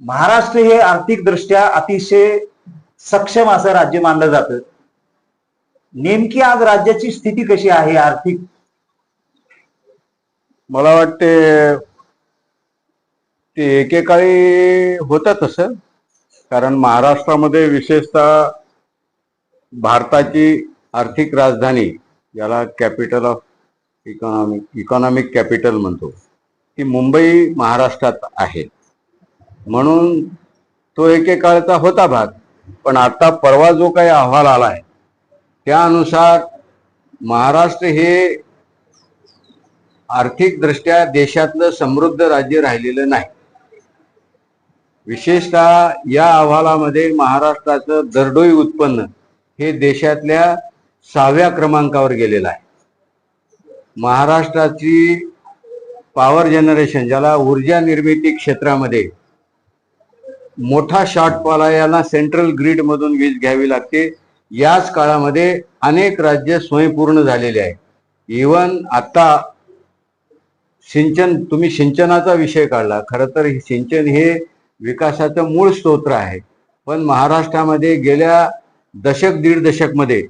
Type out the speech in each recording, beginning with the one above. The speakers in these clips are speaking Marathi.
महाराष्ट्र हे आर्थिकदृष्ट्या अतिशय सक्षम असं राज्य मानलं जातं. नेमकी आज राज्याची स्थिती कशी आहे आर्थिक? मला वाटते ते एकेकाळी होतं तसं. कारण महाराष्ट्रामध्ये विशेषतः भारताची आर्थिक राजधानी ज्याला capital of economic economic capital म्हणतो ती मुंबई महाराष्ट्रात आहे. म्हणून तो एकेकाळचा होता भाग. पण आता परवा जो काही अहवाल आला आहे त्यानुसार महाराष्ट्र हे आर्थिकदृष्ट्या देशातलं समृद्ध राज्य राहिलेलं नाही. विशेषतः या अहवालामध्ये महाराष्ट्राचं दरडोई उत्पन्न हे देशातल्या सहाव्या क्रमांकावर गेलेलं आहे. महाराष्ट्राची पॉवर जनरेशन ज्याला ऊर्जा निर्मिती क्षेत्रामध्ये मोठा शॉर्टफॉल याला सेंट्रल ग्रीड मधून वीज घ्यावी लागते. याच काळामध्ये अनेक राज्य स्वयंपूर्ण झालेले आहे इवन आता सिंचन तुम्ही सिंचनाचा विषय काढला. खरं तर सिंचन हे विकासाचं मूळ स्तोत्र आहे. पण महाराष्ट्रामध्ये गेल्या दशक दीड दशकमध्ये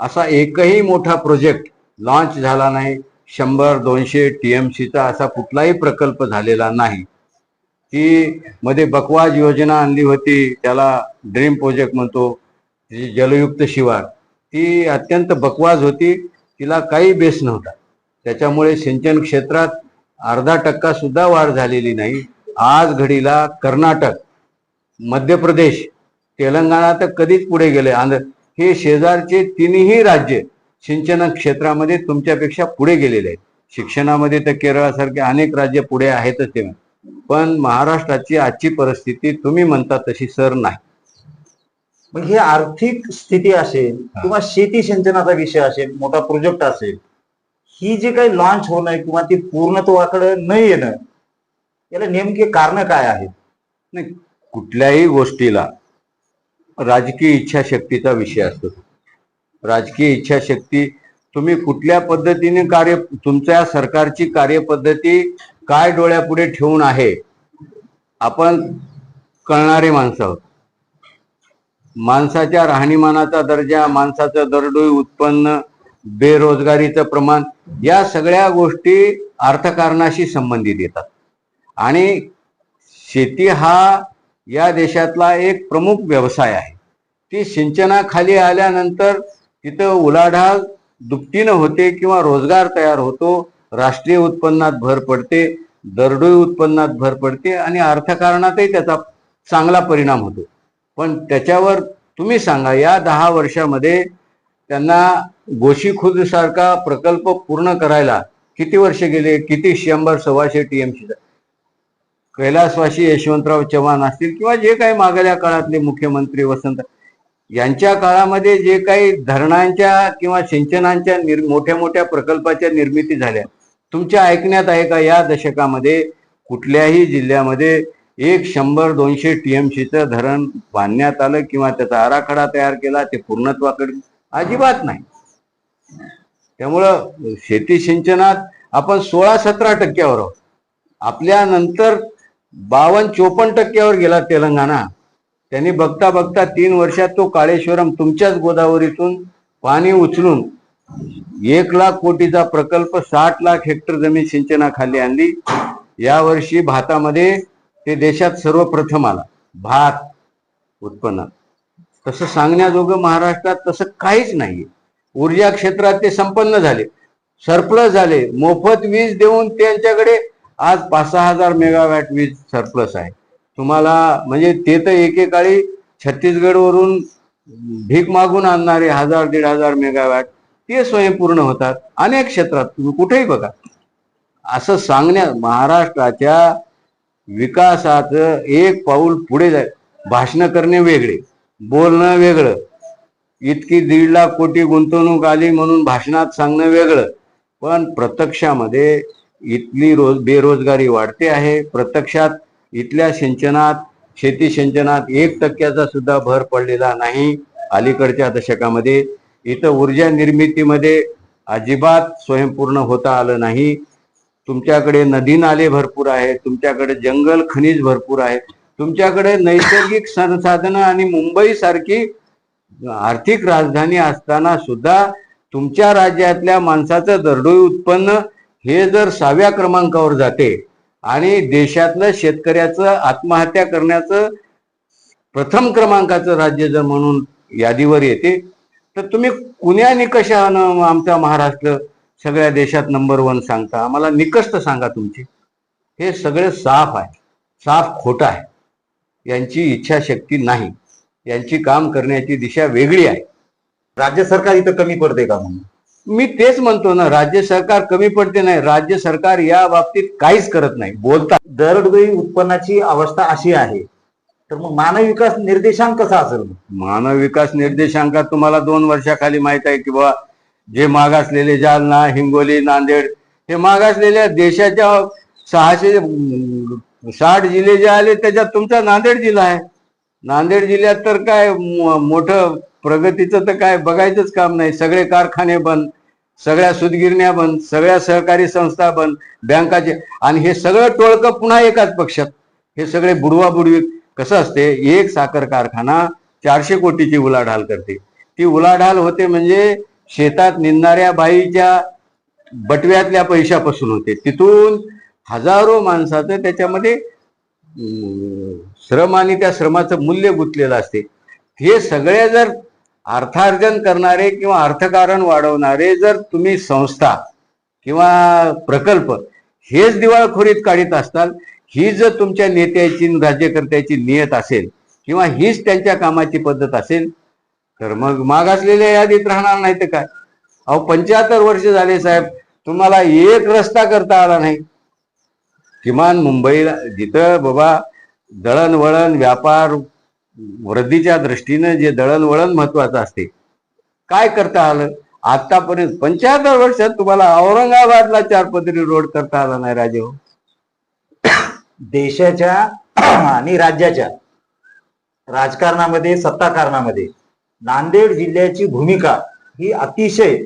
असा एकही मोठा प्रोजेक्ट लॉन्च झाला नाही. शंभर दोनशे टीएमसीचा असा कुठलाही प्रकल्प झालेला नाही. की मध्ये बकवाज योजना आणली होती त्याला ड्रीम प्रोजेक्ट म्हणतो जलयुक्त शिवार. ती अत्यंत बकवाज होती तिला काही बेस नव्हता. त्याच्यामुळे सिंचन क्षेत्रात अर्धा टक्का सुद्धा वाढ झालेली नाही. आज घडीला कर्नाटक मध्य प्रदेश तेलंगणा तर कधीच पुढे गेले. आंध्र हे शेजारचे तिन्ही राज्य सिंचन क्षेत्रामध्ये तुमच्यापेक्षा पुढे गेलेले आहेत. शिक्षणामध्ये तर केरळासारखे अनेक राज्य पुढे आहेतच ते पण महाराष्ट्राची आजची परिस्थिती तुम्ही म्हणता तशी सर नाही. मग ही आर्थिक स्थिती असेल किंवा शेती सिंचनाचा विषय असेल मोठा प्रोजेक्ट असेल ही जे काही लॉन्च होणं किंवा ती पूर्णत्वाकडे न येणं याला नेमके कारण काय आहेत? नाही कुठल्याही गोष्टीला राजकीय इच्छाशक्तीचा विषय असतो. राजकीय इच्छाशक्ती तुम्ही कुठल्या पद्धतीने कार्य तुमच्या सरकारची कार्यपद्धती काय डोळ्यापुढे ठेवून आहे? आपण कळणारे माणसं. आहोत माणसाच्या राहणीमानाचा दर्जा माणसाचं दरडोई उत्पन्न बेरोजगारीचं प्रमाण या सगळ्या गोष्टी अर्थकारणाशी संबंधित येतात. आणि शेती हा या देशातला एक प्रमुख व्यवसाय आहे. ती सिंचनाखाली आल्यानंतर तिथं उलाढाल दुपटीनं होते किंवा रोजगार तयार होतो राष्ट्रीय उत्पन्नात भर पडते दरडोई उत्पन्नात भर पडते आणि अर्थकारणातही त्याचा चांगला परिणाम होतो. पण त्याच्यावर तुम्ही सांगा या दहा वर्षामध्ये त्यांना गोशी खुद सारखा प्रकल्प पूर्ण करायला किती वर्ष गेले? किती शंभर सव्वाशे टीएमसीचा कैलासवासी यशवंतराव चव्हाण असतील किंवा जे काही मागल्या काळातले मुख्यमंत्री वसंत यांच्या काळामध्ये जे काही धरणांच्या किंवा सिंचनांच्या मोठ्या मोठ्या प्रकल्पाच्या निर्मिती झाल्या. तुमच्या ऐकण्यात आहे का या दशकामध्ये? कुठल्याही जिल्ह्यामध्ये एक शंभर दोनशे टीएमसीचं धरण बांधण्यात आलं किंवा त्याचा आराखडा तयार केला ते पूर्णत्वाकडे अजिबात नाही. त्यामुळं शेती सिंचनात आपण सोळा सतरा टक्क्यावर आहोत. आपल्या नंतर बावन्न चोपन्न टक्क्यावर गेला तेलंगणा. त्यांनी बघता बघता तीन वर्षात तो काळेश्वरम तुमच्याच गोदावरीतून पाणी उचलून एक लाख कोटीचा प्रकल्प साठ लाख हेक्टर जमीन सिंचनाखाली आणली. यावर्षी भातामध्ये ते देशात सर्वप्रथम आला. भात उत्पन्न. तसं सांगण्याजोगं महाराष्ट्रात तसं काहीच नाहीये. ऊर्जा क्षेत्रात ते संपन्न झाले. सरप्लस झाले. मोफत वीज देऊन त्यांच्याकडे आज पाच सहा हजार मेगावॅट वीज सरप्लस आहे. तुम्हाला म्हणजे ते तर एकेकाळी छत्तीसगडवरून भीक मागून आणणारे हजार दीड हजार मेगावॅट ते स्वयंपूर्ण होतात. अनेक क्षेत्रात तुम्ही कुठेही बघा. असं सांगण्या महाराष्ट्राच्या विकासाचं एक पाऊल पुढे जाय. भाषण करणे वेगळे बोलणं वेगळं. इतकी दीड लाख कोटी गुंतवणूक आली म्हणून भाषणात सांगणं वेगळं. पण प्रत्यक्षामध्ये इथली रोज बेरोजगारी वाढते आहे. प्रत्यक्षात इथल्या सिंचनात शेती सिंचनात एक टक्क्याचा सुद्धा भर पडलेला नाही अलीकडच्या दशकामध्ये. इथं ऊर्जा निर्मितीमध्ये अजिबात स्वयंपूर्ण होता आलं नाही. तुमच्याकडे नदी नाले भरपूर आहेत तुमच्याकडे जंगल खनिज भरपूर आहे तुमच्याकडे नैसर्गिक संसाधनं आणि मुंबई सारखी आर्थिक राजधानी असताना सुद्धा तुमच्या राज्यातल्या माणसाचं दरडोई उत्पन्न हे जर सहाव्या क्रमांकावर जाते आणि देशातलं शेतकऱ्याचं आत्महत्या करण्याचं प्रथम क्रमांकाचं राज्य जर म्हणून यादीवर येते तर तुम्ही कुण्या निकषानं आमचा महाराष्ट्र सगळ्या देशात नंबर वन सांगता? आम्हाला निकष तर सांगा तुमची. हे सगळं साफ आहे. साफ खोटं आहे. यांची इच्छाशक्ती नाही. यांची काम करण्याची दिशा वेगळी आहे. राज्य सरकार इथं कमी पडते का म्हणून? मी तेच म्हणतो ना राज्य सरकार कमी पडते नाही राज्य सरकार या बाबतीत काहीच करत नाही. बोलतात दरडोई उत्पन्नाची अवस्था अशी आहे. तर मग मानव विकास निर्देशांक कसा असेल मानव विकास निर्देशांकात तुम्हाला दोन वर्षाखाली माहीत आहे की बाबा जे मागासलेले जालना हिंगोली नांदेड हे मागासलेल्या देशाच्या सहाशे साठ जिल्हे जे आले त्याच्यात तुमचा नांदेड जिल्हा आहे. नांदेड जिल्ह्यात तर काय मोठं प्रगतीचं तर काय बघायचंच काम नाही. सगळे कारखाने बंद. सगळ्या सुतगिरण्या बंद सगळ्या सहकारी संस्था बंद बँकाचे आणि हे सगळं टोळकं पुन्हा एकाच पक्षात. हे सगळे बुडवा बुडवी कसं असते? एक साखर कारखाना चारशे कोटीची उलाढाल करते. ती उलाढाल होते म्हणजे शेतात निंदणाऱ्या बाईच्या बटव्यातल्या पैशापासून होते. तिथून हजारो माणसाचं त्याच्यामध्ये श्रम आणि त्या श्रमाचं मूल्य गुंतलेलं असते. हे सगळे जर अर्थार्जन करणारे किंवा अर्थकारण वाढवणारे जर तुम्ही संस्था किंवा प्रकल्प हेच दिवाळखोरीत काढीत असताल ही जर तुमच्या नेत्याची राज्यकर्त्याची नियत असेल किंवा हीच त्यांच्या कामाची पद्धत असेल तर मग मागासलेल्या यादीत राहणार नाही तर काय? अहो पंच्याहत्तर वर्ष झाले साहेब तुम्हाला एक रस्ता करता आला नाही. किमान मुंबईला जिथं बाबा दळणवळण व्यापार वृद्धीच्या दृष्टीनं जे दळणवळण महत्वाचं असते. काय करता आलं? आतापर्यंत पंच्याहत्तर वर्षात तुम्हाला औरंगाबादला चार पदरी रोड करता आला नाही राजे हो देशाच्या आणि राज्याच्या राजकारणामध्ये सत्ताकारणामध्ये नांदेड जिल्ह्याची भूमिका ही अतिशय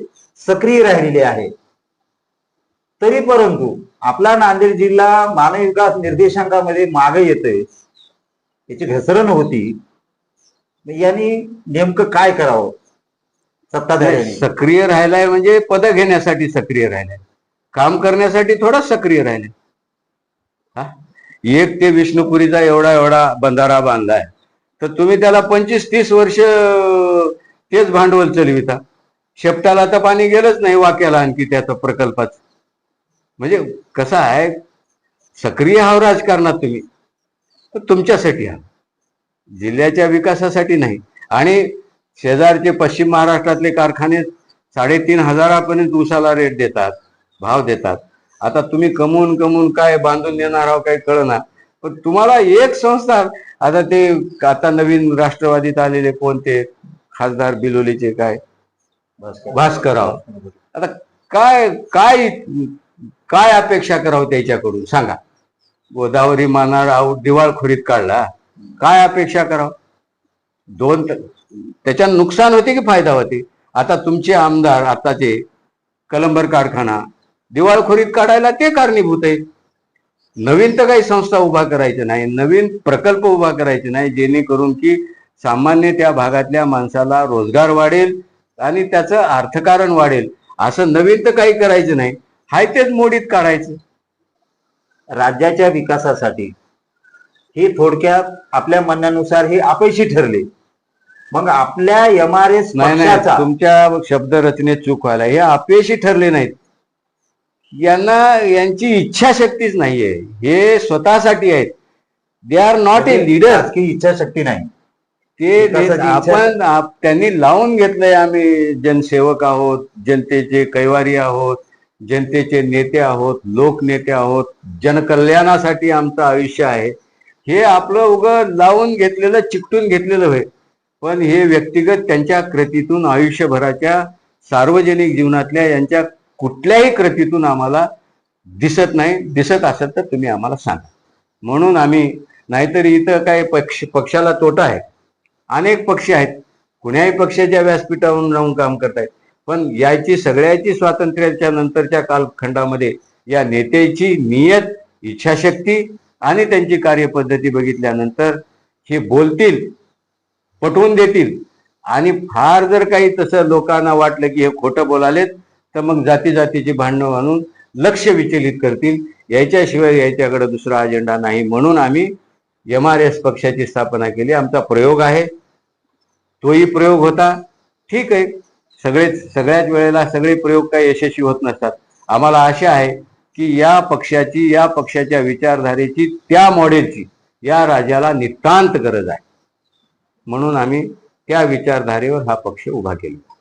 सक्रिय राहिलेली आहे. तरी परंतु आपला नांदेड जिल्हा मानव विकास निर्देशांकामध्ये मागे येतोय. याची घसरण होती. यांनी नेमकं काय करावं? सत्ताधाऱ्यांनी. सक्रिय राहिलाय म्हणजे पद घेण्यासाठी सक्रिय राहिलाय काम करण्यासाठी थोडा सक्रिय राहिलाय हा? एक ते विष्णुपुरीचा एवढा एवढा बंधारा बांधलाय. तर तुम्ही त्याला पंचवीस तीस वर्ष तेच भांडवल चलविता. शेपटाला तर पाणी गेलंच नाही वाक्याला आणखी त्याचा प्रकल्पाच म्हणजे कसा आहे सक्रिय हा राजकारणात तुम्ही. तर तुमच्यासाठी आहात जिल्ह्याच्या विकासासाठी नाही. आणि शेजारचे पश्चिम महाराष्ट्रातले कारखाने साडेतीन हजारापर्यंत उसाला रेट देतात भाव देतात. आता तुम्ही कमवून कमवून काय बांधून देणार आहो काही कळणार पण तुम्हाला एक संस्था आता ते आता नवीन राष्ट्रवादीत आलेले कोणते? खासदार बिलोलीचे काय? भास्करराव. आता काय काय काय अपेक्षा करावं त्याच्याकडून? सांगा. गोदावरी मानार आऊट दिवाळखोरीत काढला. काय अपेक्षा करावं? दोन त्याच्यात नुकसान होते की फायदा होते? आता तुमचे आमदार आताचे कलंबर कारखाना दिवाळखोरीत काढायला ते कारणीभूत आहे. नवीन तर काही संस्था उभा करायचं नाही नवीन प्रकल्प उभा करायचे नाही जेणेकरून की सामान्य त्या भागातल्या माणसाला रोजगार वाढेल आणि त्याचं अर्थकारण वाढेल. असं नवीन तर काही करायचं नाही. हाय तेच मोडीत काढायचं. राज्याच्या विकासासाठी हे थोडक्यात आपल्या म्हणण्यानुसार हे अपयशी ठरले. मग आपल्या एम आर एस नाही नाही पक्षाचा तुमच्या शब्द रचनेत चूक व्हायला. हे अपयशी ठरले नाहीत. यांना यांची इच्छाशक्तीच नाहीये. हे स्वतःसाठी आहेत. They are not a leader राजकीय इच्छाशक्ती नाही. ते आपण आप- त्यांनी लावून घेतलंय आम्ही जनसेवक आहोत जनतेचे कैवारी आहोत. जनतेचे नेते आहोत लोकनेते आहोत जनकल्याणासाठी आमचं आयुष्य आहे. हे आपलं उगं लावून घेतलेलं चिकटून घेतलेलं होय. पण हे व्यक्तिगत त्यांच्या कृतीतून आयुष्यभराच्या सार्वजनिक जीवनातल्या यांच्या कुठल्याही कृतीतून आम्हाला दिसत नाही. दिसत असेल तर तुम्ही आम्हाला सांगा. म्हणून आम्ही नाहीतरी इथं काय पक्ष पक्षाला तोटा आहे. अनेक पक्ष आहेत. कुण्याही पक्षाच्या व्यासपीठावरून राहून काम करतायत. पण याची सगळ्याची स्वातंत्र्याच्या नंतरच्या कालखंडामध्ये या नेत्याची नियत इच्छाशक्ती आणि त्यांची कार्यपद्धती बघितल्यानंतर हे बोलतील पटवून देतील. आणि फार जर काही तसं लोकांना वाटलं की हे खोटं बोलालेत तर मग जाती जातीची भांडणं म्हणून लक्ष विचलित करतील. याच्याशिवाय याच्याकडे दुसरा अजेंडा नाही म्हणून आम्ही एम आर एस पक्षाची स्थापना केली. आमचा प्रयोग आहे. तोही प्रयोग होता. ठीक आहे. सगळेच सगळ्याच वेळेला सगळे प्रयोग काही यशस्वी होत नसतात. आम्हाला आशा आहे की या पक्षाची या पक्षाच्या विचारधारेची त्या मॉडेलची या राज्याला नितांत गरज आहे. म्हणून आम्ही त्या विचारधारेवर हा पक्ष उभा केला.